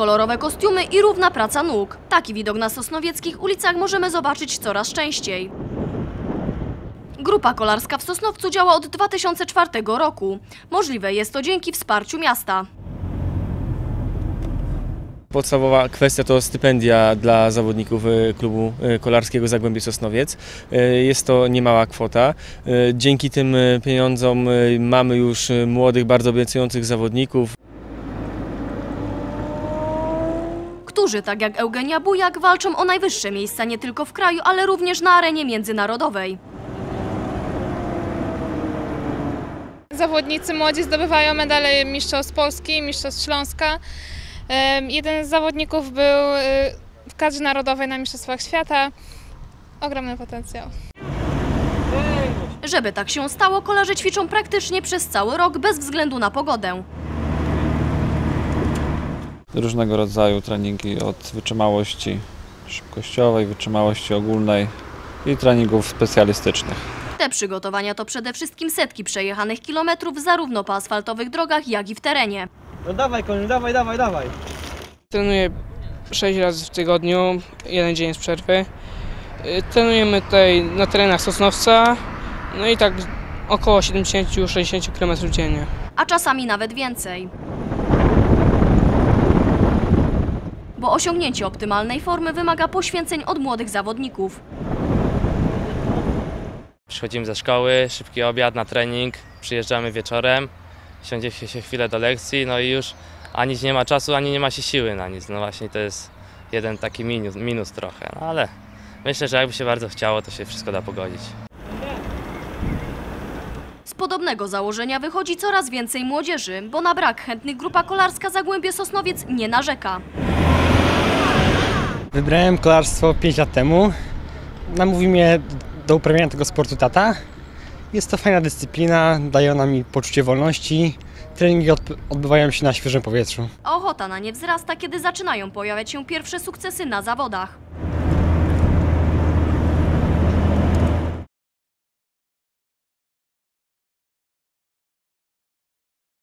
kolorowe kostiumy i równa praca nóg. Taki widok na sosnowieckich ulicach możemy zobaczyć coraz częściej. Grupa kolarska w Sosnowcu działa od 2004 roku. Możliwe jest to dzięki wsparciu miasta. Podstawowa kwestia to stypendia dla zawodników e, klubu e, kolarskiego Zagłębie Sosnowiec. E, Jest to niemała kwota. Dzięki tym pieniądzom mamy już młodych, bardzo obiecujących zawodników. Którzy, tak jak Eugenia Bujak, walczą o najwyższe miejsca nie tylko w kraju, ale również na arenie międzynarodowej. Zawodnicy młodzi zdobywają medale Mistrzostw Polski, Mistrzostw Śląska. Jeden z zawodników był y, w kadrze narodowej na Mistrzostwach Świata. Ogromny potencjał. Żeby tak się stało, kolarze ćwiczą praktycznie przez cały rok bez względu na pogodę. Różnego rodzaju treningi od wytrzymałości szybkościowej, wytrzymałości ogólnej i treningów specjalistycznych. Te przygotowania to przede wszystkim setki przejechanych kilometrów zarówno po asfaltowych drogach, jak i w terenie. No dawaj koniu, dawaj, dawaj, dawaj. Trenuję 6 razy w tygodniu, jeden dzień z przerwy. Y, Trenujemy tutaj na terenach Sosnowca, no i tak około 70-60 km dziennie. a czasami nawet więcej. Bo osiągnięcie optymalnej formy wymaga poświęceń od młodych zawodników. Przychodzimy ze szkoły, szybki obiad na trening, przyjeżdżamy wieczorem, siądzie się się chwilę do lekcji, no i już ani nie ma czasu, ani nie ma się siły na nic. No właśnie to jest jeden taki minus, minus trochę, no ale myślę, że jakby się bardzo chciało, to się wszystko da pogodzić. Z podobnego założenia wychodzi coraz więcej młodzieży, bo na brak chętnych grupa kolarska Zagłębie Sosnowiec nie narzeka. Wybrałem kolarstwo 5 lat temu. Namówił mnie do uprawiania tego sportu tata. Jest to fajna dyscyplina, daje ona mi poczucie wolności. Treningi odbywają się na świeżym powietrzu. Ochota na nie wzrasta, kiedy zaczynają pojawiać się pierwsze sukcesy na zawodach.